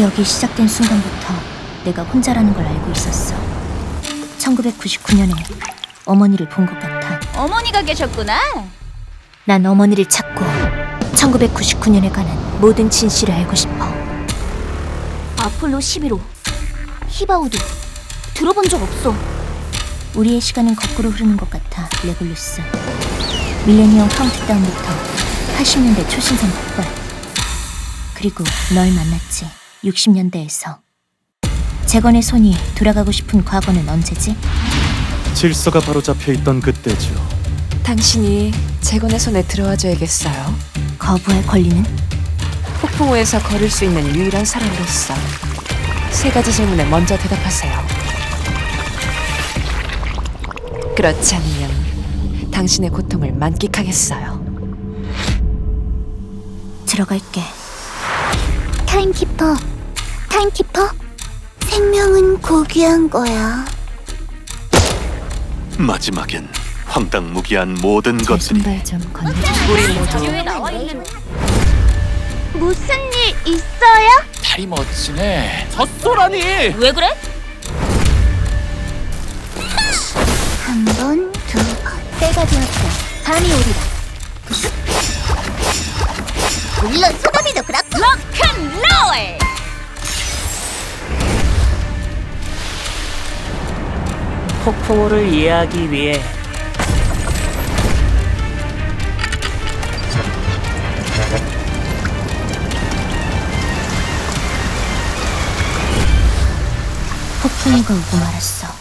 기억이 시작된 순간부터 내가 혼자라는 걸 알고 있었어. 1999년에 어머니를 본 것 같아. 어머니가 계셨구나. 난 어머니를 찾고 1999년에 관한 모든 진실을 알고 싶어. 아폴로 11호, 히바우드 들어본 적 없어. 우리의 시간은 거꾸로 흐르는 것 같아, 레굴루스. 밀레니엄 카운트다운부터 80년대 초신성 폭발. 그리고 널 만났지, 60년대에서. 재건의 손이 돌아가고 싶은 과거는 언제지? 질서가 바로 잡혀 있던 그때죠. 당신이 재건의 손에 들어와줘야겠어요. 거부할 권리는? 폭풍우에서 걸을 수 있는 유일한 사람으로서 세 가지 질문에 먼저 대답하세요. 그렇지 않으면 당신의 고통을 만끽하겠어요. 들어갈게. 타임키퍼, 타임키퍼. 생명은 고귀한 거야. 마지막엔 황당무계한 모든 것들이 신발 좀 건네줘. 우리 모두 자료에 나와 있는 무슨 일 있어요? 다리 멋지네. 젖소라니. 왜 그래? 한 번, 두 번. 때가 되었다. 밤이 오리라. 물론 소담이도 그렇고. 록앤롤! 폭풍우를 이해하기 위해 폭풍우가 오고 말았어.